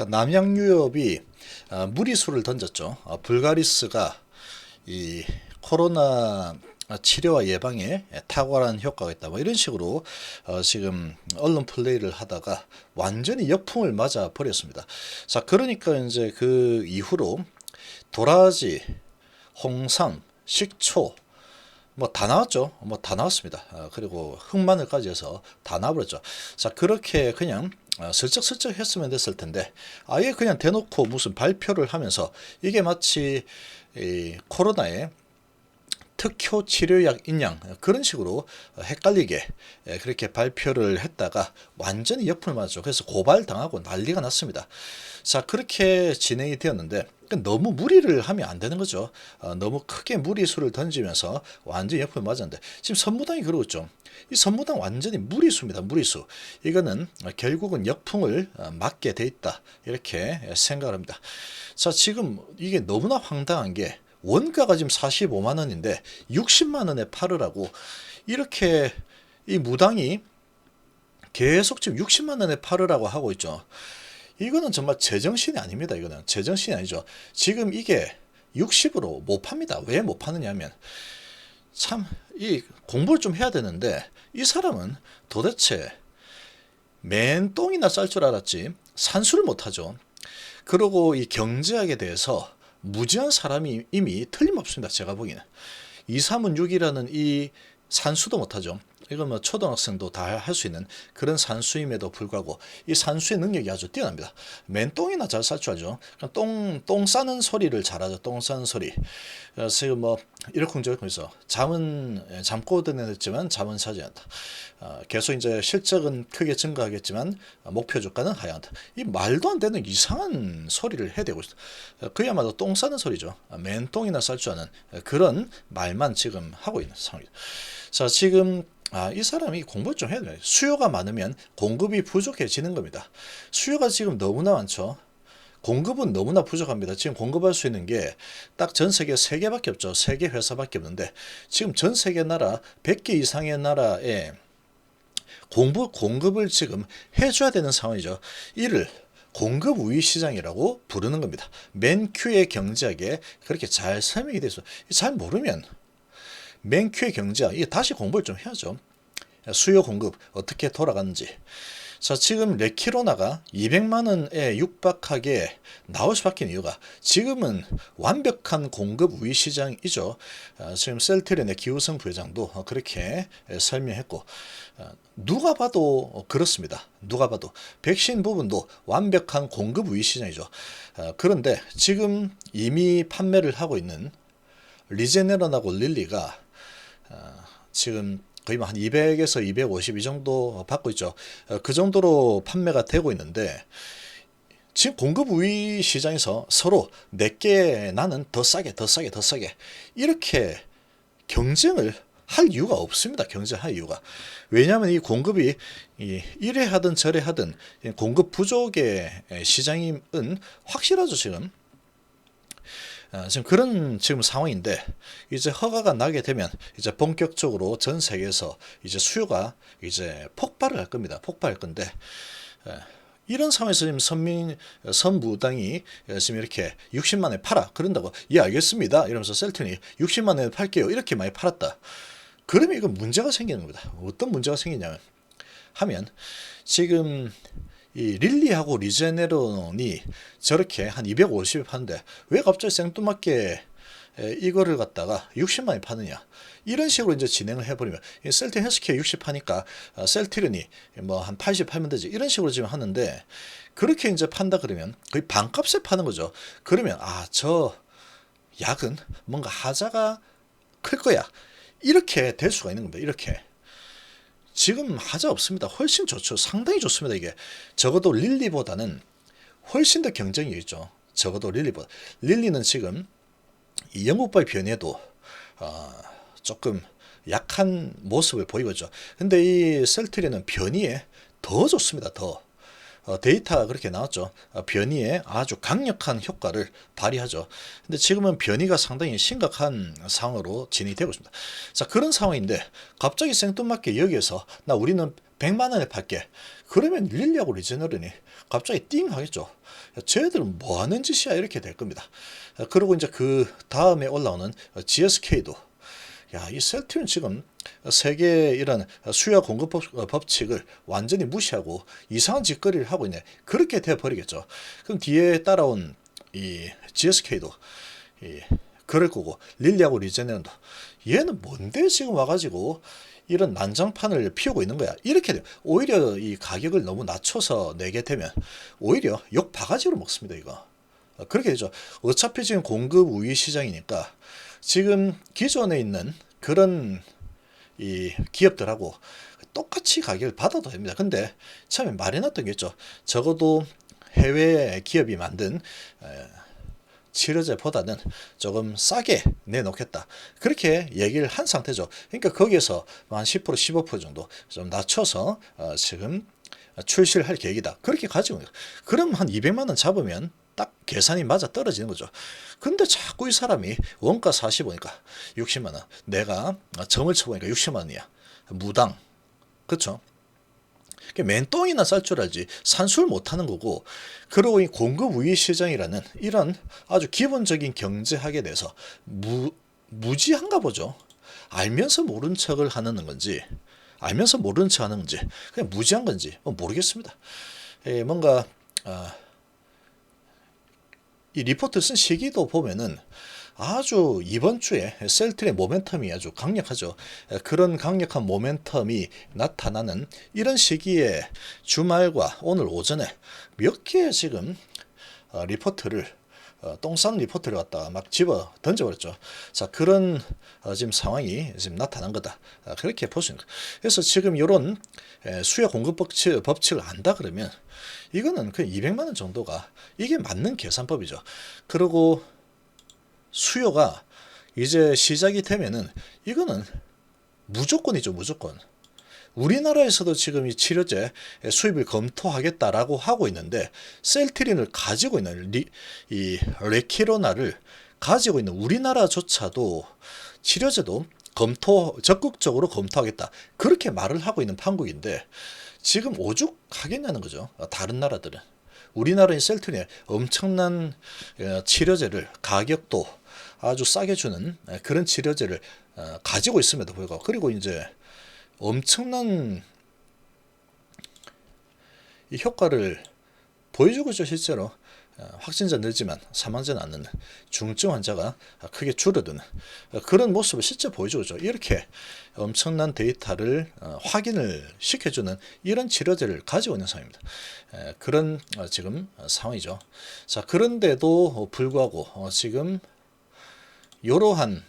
자, 남양유업이 어, 무리수를 던졌죠. 어, 불가리스가 이 코로나 치료와 예방에 탁월한 효과가 있다. 뭐 이런 식으로 어, 지금 언론 플레이를 하다가 완전히 역풍을 맞아 버렸습니다. 자, 그러니까 이제 그 이후로 도라지, 홍삼, 식초 뭐 다 나왔죠. 뭐 다 나왔습니다. 어, 그리고 흑마늘까지 해서 다 나와버렸죠. 자 그렇게 그냥 어, 슬쩍슬쩍 했으면 됐을 텐데 아예 그냥 대놓고 무슨 발표를 하면서 이게 마치 이 코로나에 특효 치료약 인양 그런 식으로 헷갈리게 예, 그렇게 발표를 했다가 완전히 역풍을 맞았죠. 그래서 고발당하고 난리가 났습니다. 자 그렇게 진행이 되었는데 너무 무리를 하면 안 되는 거죠. 어, 너무 크게 무리수를 던지면서 완전히 역풍을 맞았는데 지금 선무당이 그러고 있죠. 이 선무당 완전히 무리수입니다. 무리수. 이거는 결국은 역풍을 어, 맞게 돼 있다. 이렇게 생각을 합니다. 자 지금 이게 너무나 황당한 게 원가가 지금 45만 원인데 60만 원에 팔으라고 이렇게 이 무당이 계속 지금 60만 원에 팔으라고 하고 있죠. 이거는 정말 제정신이 아닙니다. 이거는 제정신이 아니죠. 지금 이게 60으로 못 팝니다. 왜 못 파느냐 하면 참 이 공부를 좀 해야 되는데 이 사람은 도대체 맨 똥이나 쌀 줄 알았지 산수를 못 하죠. 그리고 이 경제학에 대해서 무지한 사람이 이미 틀림없습니다. 제가 보기에는. 2, 3은 6이라는 이 산수도 못하죠. 이건 뭐 초등학생도 다 할 수 있는 그런 산수임에도 불구하고 이 산수의 능력이 아주 뛰어납니다. 맨 똥이나 잘 쌀 줄 알죠. 똥, 똥 싸는 소리를 잘하죠. 똥 싸는 소리. 그래서 지금 뭐 이러쿵저러쿵 해서 잠은 예, 잠꼬 드냈지만 잠은 사지 않다. 어, 계속 이제 실적은 크게 증가하겠지만 목표 주가는 하향한다. 이 말도 안 되는 이상한 소리를 해대고 있어. 어, 그야말로 똥 싸는 소리죠. 맨 똥이나 쌀 줄 아는 그런 말만 지금 하고 있는 상황이다. 자, 지금 아, 이 사람이 공부를 좀 해야 돼요. 수요가 많으면 공급이 부족해지는 겁니다. 수요가 지금 너무나 많죠. 공급은 너무나 부족합니다. 지금 공급할 수 있는 게 딱 전 세계 3개밖에 없죠. 3개 회사밖에 없는데 지금 전 세계 나라 100개 이상의 나라에 공부 공급을 지금 해줘야 되는 상황이죠. 이를 공급 우위 시장이라고 부르는 겁니다. 맨큐의 경제학에 그렇게 잘 설명이 돼서 잘 모르면 맨큐의 경제학 이게 다시 공부를 좀 해야죠. 수요 공급 어떻게 돌아가는지. 자, 지금 레키로나가 200만 원에 육박하게 나올 수밖에 이유가 지금은 완벽한 공급 우위 시장이죠. 아, 지금 셀트리온의 기우성 부회장도 그렇게 설명했고 아, 누가 봐도 그렇습니다. 누가 봐도 백신 부분도 완벽한 공급 우위 시장이죠. 아, 그런데 지금 이미 판매를 하고 있는 리제네론하고 릴리가 지금 거의 뭐한 200에서 250 이 정도 받고 있죠. 어, 그 정도로 판매가 되고 있는데 지금 공급 우위 시장에서 서로 내게 나는 더 싸게 더 싸게 더 싸게 이렇게 경쟁을 할 이유가 없습니다. 경쟁할 이유가. 왜냐하면 이 공급이 이래 하든 저래 하든 공급 부족의 시장임은 확실하죠, 지금. 어, 지금 그런 지금 상황인데 이제 허가가 나게 되면 이제 본격적으로 전 세계에서 이제 수요가 이제 폭발을 할 겁니다. 폭발할 건데 에, 이런 상황에서 지금 선민 선무당이 지금 이렇게 60만에 팔아 그런다고 예 알겠습니다 이러면서 셀튼이 60만에 팔게요 이렇게 많이 팔았다. 그러면 이거 문제가 생기는 겁니다. 어떤 문제가 생기냐면 하면 지금 이 릴리하고 리제네론이 저렇게 한 250에 파는데 왜 갑자기 생뚱맞게 이거를 갖다가 60만에 파느냐? 이런 식으로 이제 진행을 해버리면 셀트 헬스케어 60 파니까 어, 셀트리온이 뭐한 80 팔면 되지. 이런 식으로 지금 하는데 그렇게 이제 판다 그러면 거의 반값에 파는 거죠. 그러면 아 저 약은 뭔가 하자가 클 거야. 이렇게 될 수가 있는 겁니다. 이렇게 지금 하자 없습니다. 훨씬 좋죠. 상당히 좋습니다. 이게 적어도 릴리보다는 훨씬 더 경쟁이 있죠. 적어도 릴리보다. 릴리는 지금 이 영국발 변해도 어, 조금 약한 모습을 보이고 있죠. 근데 이 셀트리는 변이에 더 좋습니다. 더. 어, 데이터가 그렇게 나왔죠. 어, 변이에 아주 강력한 효과를 발휘하죠. 근데 지금은 변이가 상당히 심각한 상황으로 진행되고 있습니다. 자, 그런 상황인데 갑자기 생뚱맞게 여기에서 나 우리는 100만 원에 팔게. 그러면 릴리하고 리제너런이 갑자기 띵 하겠죠. 야, 쟤들은 뭐 하는 짓이야 이렇게 될 겁니다. 아, 그리고 이제 그 다음에 올라오는 GSK도 야, 이 셀트리온 지금 세계 이런 수요 공급 법- 어, 법칙을 완전히 무시하고 이상한 짓거리를 하고 있네. 그렇게 돼 버리겠죠. 그럼 뒤에 따라온 이 GSK도 이 그럴 거고 릴리하고 리제네론도 얘는 뭔데 지금 와가지고 이런 난장판을 피우고 있는 거야. 이렇게 돼. 오히려 이 가격을 너무 낮춰서 내게 되면 오히려 욕 바가지로 먹습니다. 이거. 어, 그렇게 되죠. 어차피 지금 공급 우위 시장이니까 지금 기존에 있는 그런 이 기업들하고 똑같이 가격을 받아도 됩니다. 근데 처음에 말해놨던 게 있죠. 적어도 해외 기업이 만든 에, 치료제보다는 조금 싸게 내놓겠다. 그렇게 얘기를 한 상태죠. 그러니까 거기에서 한 10% 15% 정도 좀 낮춰서 어, 지금 출시를 할 계획이다. 그렇게 가지고. 그럼 한 200만 원 잡으면 딱 계산이 맞아 떨어지는 거죠. 근데 자꾸 이 사람이 원가 45니까 60만 원. 내가 점을 쳐보니까 60만 원이야. 무당. 그렇죠? 맨똥이나 쌀 줄 알지 산수를 못하는 거고 그리고 이 공급 우위 시장이라는 이런 아주 기본적인 경제학에 대해서 무, 무지한가 보죠 알면서 모른 척을 하는 건지 알면서 모르는 척 하는 건지 그냥 무지한 건지 뭐 모르겠습니다 예, 뭔가 아, 이 리포트 쓴 시기도 보면은 아주 이번 주에 셀트의 모멘텀이 아주 강력하죠. 에, 그런 강력한 모멘텀이 나타나는 이런 시기에 주말과 오늘 오전에 몇 개의 지금 어, 리포트를 어, 똥싼 리포트를 갖다가 막 집어 던져버렸죠. 자 그런 어, 지금 상황이 지금 나타난 거다. 아, 그렇게 볼 수 있는 거예요. 그래서 지금 이런 수요 공급 법칙, 법칙을 안다 그러면 이거는 그 200만 원 정도가 이게 맞는 계산법이죠. 그리고 수요가 이제 시작이 되면은 이거는 무조건이죠, 무조건. 우리나라에서도 지금 이 치료제 수입을 검토하겠다라고 하고 있는데 셀트린을 가지고 있는 리, 이 레키로나를 가지고 있는 우리나라조차도 치료제도 검토 적극적으로 검토하겠다. 그렇게 말을 하고 있는 판국인데 지금 오죽하겠냐는 거죠. 다른 나라들은. 우리나라의 셀트린에 엄청난 어, 치료제를 가격도 아주 싸게 주는 그런 치료제를 어, 가지고 있음에도 불구하고 그리고 이제 엄청난 이 효과를 보여주고 있죠 실제로. 어, 확진자 늘지만 사망자는 않는 중증 환자가 크게 줄어드는 어, 그런 모습을 실제 보여주고 있죠. 이렇게 엄청난 데이터를 어, 확인을 시켜주는 이런 치료제를 가지고 있는 상황입니다. 에, 그런 어, 지금 상황이죠. 자 그런데도 불구하고 어, 지금 이러한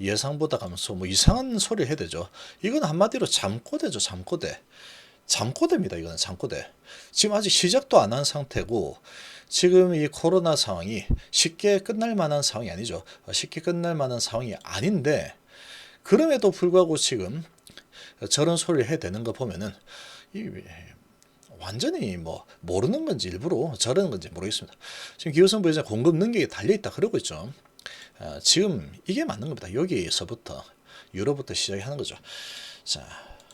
예상보다 감소 뭐 이상한 소리 해야 되죠. 이건 한마디로 잠꼬대죠. 잠꼬대. 잠꼬대입니다. 이거는 잠꼬대. 지금 아직 시작도 안 한 상태고 지금 이 코로나 상황이 쉽게 끝날 만한 상황이 아니죠. 쉽게 끝날 만한 상황이 아닌데 그럼에도 불구하고 지금 저런 소리를 해야 되는 거 보면은 이 완전히 뭐 모르는 건지 일부러 저러는 건지 모르겠습니다. 지금 기호선 부회장 공급 능력이 달려 있다 그러고 있죠. 어, 지금 이게 맞는 겁니다. 여기에서부터 유로부터 시작이 하는 거죠. 자,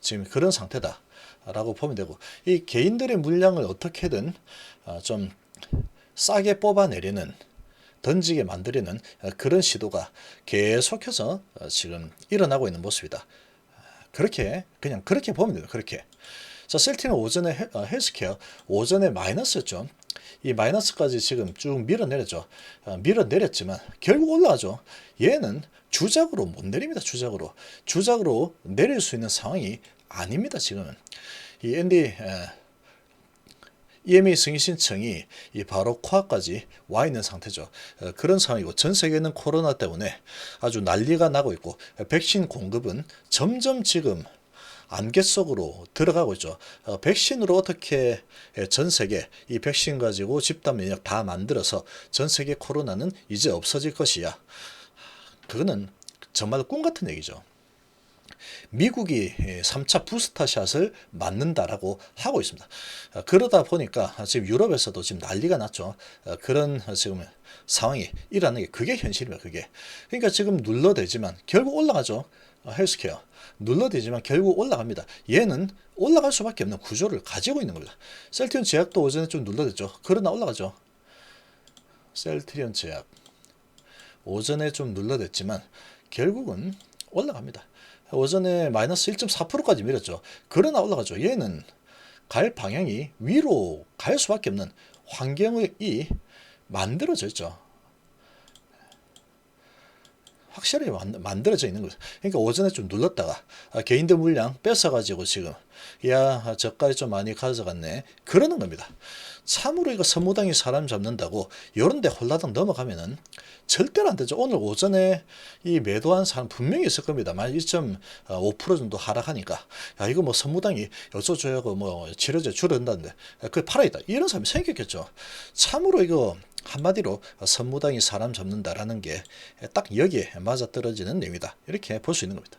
지금 그런 상태다 라고 보면 되고 이 개인들의 물량을 어떻게든 어, 좀 싸게 뽑아내려는 던지게 만들려는 어, 그런 시도가 계속해서 어, 지금 일어나고 있는 모습이다. 그렇게 그냥 그렇게 보면 돼요. 그렇게. 자, 셀티는 오전에 헬스케어 오전에 마이너스였죠. 이 마이너스까지 지금 쭉 밀어내렸죠. 어, 밀어내렸지만 결국 올라가죠. 얘는 주작으로 못 내립니다. 주작으로. 주작으로 내릴 수 있는 상황이 아닙니다. 지금은. 이 에, EMA 승인 신청이 이 바로 코앞까지 와 있는 상태죠. 어, 그런 상황이고 전 세계는 코로나 때문에 아주 난리가 나고 있고 어, 백신 공급은 점점 지금 안개 속으로 들어가고 있죠. 어, 백신으로 어떻게 전 세계 이 백신 가지고 집단 면역 다 만들어서 전 세계 코로나는 이제 없어질 것이야. 그거는 정말 꿈 같은 얘기죠. 미국이 3차 부스터샷을 맞는다라고 하고 있습니다. 어, 그러다 보니까 지금 유럽에서도 지금 난리가 났죠. 어, 그런 지금 상황이 일어나는 게 그게 현실입니다. 그게. 그러니까 지금 눌러대지만 결국 올라가죠. 어, 헬스케어 눌러대지만 결국 올라갑니다. 얘는 올라갈 수밖에 없는 구조를 가지고 있는 겁니다. 셀트리온 제약도 오전에 좀 눌러댔죠. 그러나 올라가죠. 셀트리온 제약 오전에 좀 눌러댔지만 결국은 올라갑니다. 오전에 마이너스 1.4%까지 밀었죠. 그러나 올라가죠. 얘는 갈 방향이 위로 갈 수밖에 없는 환경이 만들어져 있죠. 확실히 만- 만들어져 있는 거죠. 그러니까 오전에 좀 눌렀다가 아, 개인들 물량 뺏어가지고 지금 야 저까지 좀 많이 가져갔네 그러는 겁니다. 참으로 이거 선무당이 사람 잡는다고 이런데 홀라당 넘어가면은 절대로 안 되죠. 오늘 오전에 이 매도한 사람 분명히 있을 겁니다. 만 1.5% 정도 하락하니까 야 이거 뭐 선무당이 어쩌저쩌고 뭐 치료제 줄어든다는데 그 팔아있다 이런 사람이 생겼겠죠. 참으로 이거 한마디로 선무당이 사람 잡는다라는 게 딱 여기에 맞아떨어지는 내용이다. 이렇게 볼 수 있는 겁니다.